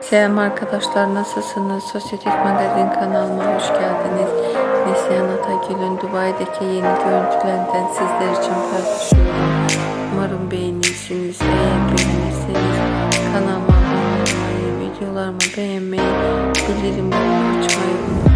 Selam arkadaşlar nasılsınız? Sosyetik Magazin kanalıma hoş geldiniz. Neslihan Atagül'ün Dubai'deki yeni görüntülerinden sizler için paylaşıyorum. Umarım beğenirsiniz. Eğer beğenirseniz kanalıma abone olmayı, videolarımı beğenmeyi, bildirim butonunu açmayı